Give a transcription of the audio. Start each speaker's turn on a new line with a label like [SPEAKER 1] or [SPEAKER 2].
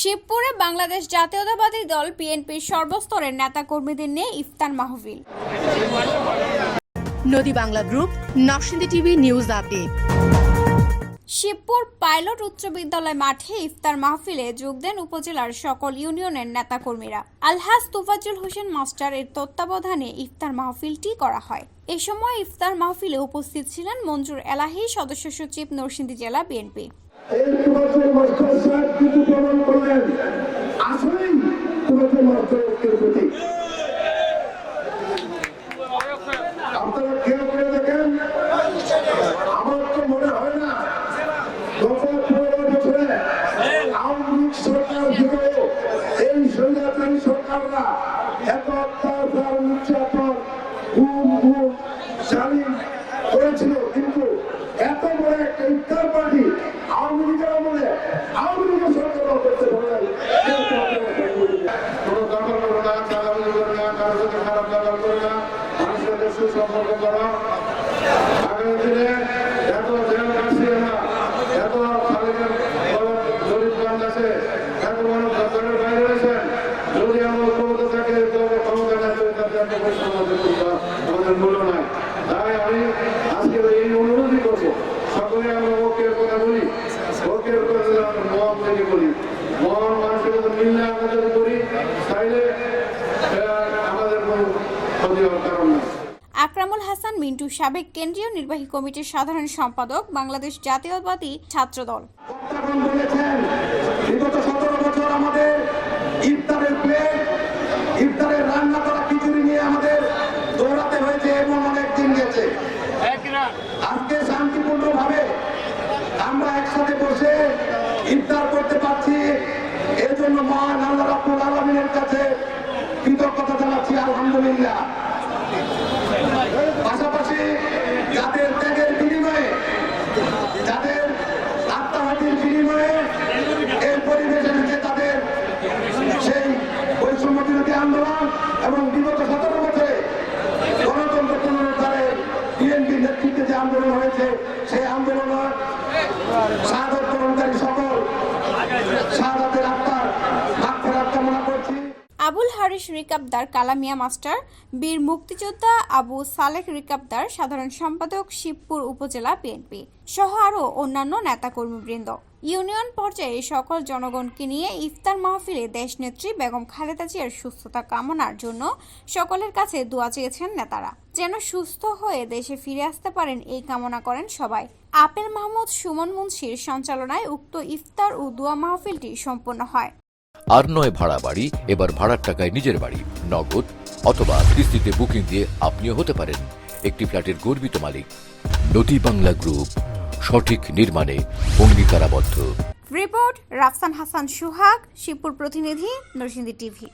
[SPEAKER 1] শিবপুরে বাংলাদেশ জাতীয়তাবাদী দল বিএনপির সর্বস্তরের নেতাকর্মীদের নিয়ে ইফতার মাহফিল।
[SPEAKER 2] Nodi Bangla group Narsingdi TV news update.
[SPEAKER 1] Shibpur pilot উচ্চ বিদ্যালয় মাঠে ইফতার মাহফিলে যোগ দেন উপজেলার সকল ইউনিয়নের নেতাকর্মীরা। আলহাজ তুফাজুল হোসেন মাস্টার এর তত্ত্বাবধানে ইফতার মাহফিলটি করা হয়। এ সময় ইফতার মাহফিলে উপস্থিত ছিলেন মঞ্জুর এলাহি সদস্য সচিব নরসিংদী জেলা বিএনপি।
[SPEAKER 3] এই মাস্টার সাহেব করলেন। আসলেই আমার তো মনে হয় না, গত পনেরো বছরে আওয়ামী লীগ সরকার যুগেও এই স্বৈরাচারী সরকাররা এত অত্যাচার নির্যাতন গুম জালিম করেছিল কিন্তু এত বড় একটা ইফতার পার্টি আওয়ামী লীগের আমলে আওয়ামী লীগের সরকার করতে পারে নাই। কেউ তো আপনারা বলবেন না।
[SPEAKER 4] কোনো দখল করো না চাঁদাবাজি করো না কারোর সাথে খারাপ ব্যবহার করো না মানুষের সাথে সুসম্পর্ক করো এত জেল রয়েছেন যদি আমার ক্ষমতা এই অনুরোধই করব, সকলে আমরা ঐক্যের কথা বলি। ঐক্যের কথা আমরা থেকে বলি। মহান মানুষের কথা মিললে আমরা যদি করি, তাইলে আমাদের কারণ নাই।
[SPEAKER 1] আকরামুল হাসান, মিন্টু সাবেক কেন্দ্রীয় নির্বাহী কমিটির সাধারণ সম্পাদক, বাংলাদেশ জাতীয়তাবাদী
[SPEAKER 3] বক্তাগণ বলেছেন বিগত সতেরো বছর আমাদের ইফতারের প্লেট, ইফতারের হয়েছে এবং অনেক আমরা একসাথে বসে ইফতার করতে পারছি। এর জন্য মহান আল্লাহ রাব্বুল আলমিনের কাছে কৃতজ্ঞতা জানাচ্ছি, আলহামদুলিল্লাহ। শাহাদত
[SPEAKER 1] আবুল হারিস রিকাবদার কালামিয়া মাস্টার, বীর মুক্তিযোদ্ধা আবু সালেক রিকাবদার, সাধারণ সম্পাদক শিবপুর উপজেলা বিএনপি সহ আরও অন্যান্য নেতাকর্মীবৃন্দ। ইউনিয়ন পর্যায়ে সকল জনগণকে নিয়ে ইফতার মাহফিলে দেশনেত্রী বেগম খালেদা জিয়ার সুস্থতা কামনার জন্য সকলের কাছে দোয়া চেয়েছেন নেতারা। যেন সুস্থ হয়ে দেশে ফিরে আসতে পারেন এই কামনা করেন সবাই। আপেল মাহমুদ সুমন মুন্সির সঞ্চালনায় উক্ত ইফতার ও দোয়া মাহফিলটি সম্পন্ন হয়।
[SPEAKER 5] আর নয় ভাড়া বাড়ি, এবার ভাড়ার টাকায় নিজের বাড়ি, নগদ অথবা কিস্তিতে বুকিং দিয়ে আপনিও হতে পারেন একটি ফ্ল্যাটের গর্বিত মালিক। নদী বাংলা গ্রুপ, সঠিক নির্মাণে অঙ্গীকারাবদ্ধ।
[SPEAKER 1] রিপোর্ট, রাফসান হাসান সুহাগ, শিবপুর প্রতিনিধি, নরসিংদী টিভি।